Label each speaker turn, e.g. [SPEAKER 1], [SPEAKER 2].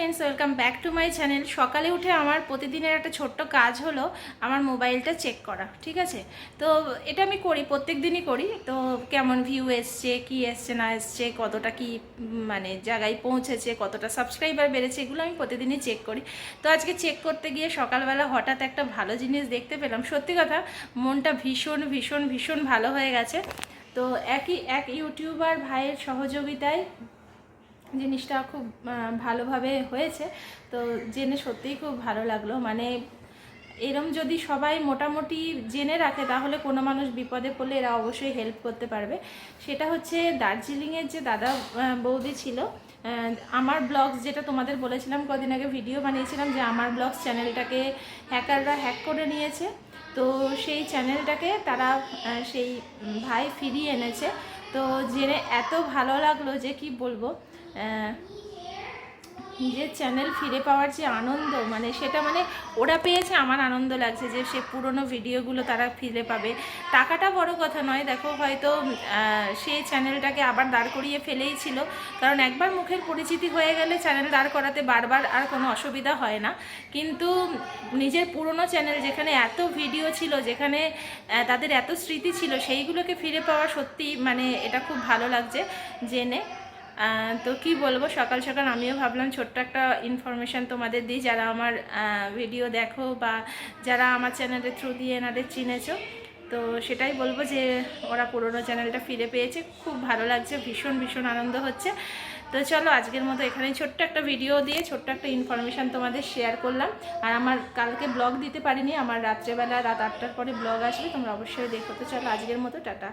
[SPEAKER 1] Friends welcome back to my channel সকালে উঠে আমার প্রতিদিনের একটা ছোট্ট কাজ হলো আমার মোবাইলটা চেক করা, ঠিক আছে? তো এটা আমি করি, প্রত্যেক দিনই করি। তো কেমন ভিউ এসছে, কি এসছে, না এসছে, কতটা কি মানে জায়গায় পৌঁছেছে, কতটা সাবস্ক্রাইবার বেড়েছে, এগুলো আমি প্রতিদিনই চেক করি। তো আজকে চেক করতে গিয়ে সকালবেলা হঠাৎ একটা ভালো জিনিস দেখতে পেলাম। সত্যি কথা, মনটা ভীষণ ভীষণ ভীষণ ভালো হয়ে গেছে। তো একই, এক ইউটিউবার ভাইয়ের সহযোগিতায় জিনিসটা খুব ভালোভাবে হয়েছে। তো জেনে সত্যিই খুব ভালো লাগল। মানে এরম যদি সবাই মোটামুটি জেনে রাখে, তাহলে কোনো মানুষ বিপদে পড়লে এরা অবশ্যই হেল্প করতে পারবে। সেটা হচ্ছে দার্জিলিংয়ের যে দাদা বৌদি ছিল আমার ব্লগস যেটা তোমাদের বলেছিলাম কদিন আগে ভিডিও বানিয়েছিলাম যে আমার ব্লগস চ্যানেলটাকে হ্যাকাররা হ্যাক করে নিয়েছে। তো সেই চ্যানেলটাকে তারা সেই ভাই ফিরিয়ে এনেছে। তো জেনে এত ভালো লাগল যে কি বলব নিজের চ্যানেল ফিরে পাওয়ার যে আনন্দ মানে সেটা মানে ওরা পেয়েছে, আমার আনন্দ লাগছে যে সে পুরনো ভিডিওগুলো তারা ফিরে পাবে। টাকাটা বড় কথা নয়, দেখো হয়তো সেই চ্যানেলটাকে আবার দাঁড় করিয়ে ফেলেই ছিল। কারণ একবার মুখের পরিচিতি হয়ে গেলে চ্যানেল দাঁড় করাতে বারবার আর কোনো অসুবিধা হয় না। কিন্তু নিজের পুরনো চ্যানেল যেখানে এত ভিডিও ছিল, যেখানে তাদের এত স্মৃতি ছিল, সেইগুলোকে ফিরে পাওয়া সত্যি মানে এটা খুব ভালো লাগছে জেনে। তো কি বলব, সকাল সকাল আমিও ভাবলাম ছোট্ট একটা ইনফরমেশান তোমাদের দিই, যারা আমার ভিডিও দেখো বা যারা আমার চ্যানেলের থ্রু দিয়ে এনাদের চিনেছো। তো সেটাই বলব যে, ওরা পুরোনো চ্যানেলটা ফিরে পেয়েছে, খুব ভালো লাগছে, ভীষণ ভীষণ আনন্দ হচ্ছে। তো চলো, আজকের মতো এখানে ছোট্ট একটা ভিডিও দিয়ে, ছোট্ট একটা ইনফরমেশান তোমাদের শেয়ার করলাম। আর আমার কালকে ব্লগ দিতে পারিনি, আমার রাত্রেবেলা রাত আটটার পরে ব্লগ আসবে, তোমরা অবশ্যই দেখো। তো চলো, আজকের মতো, টাটা।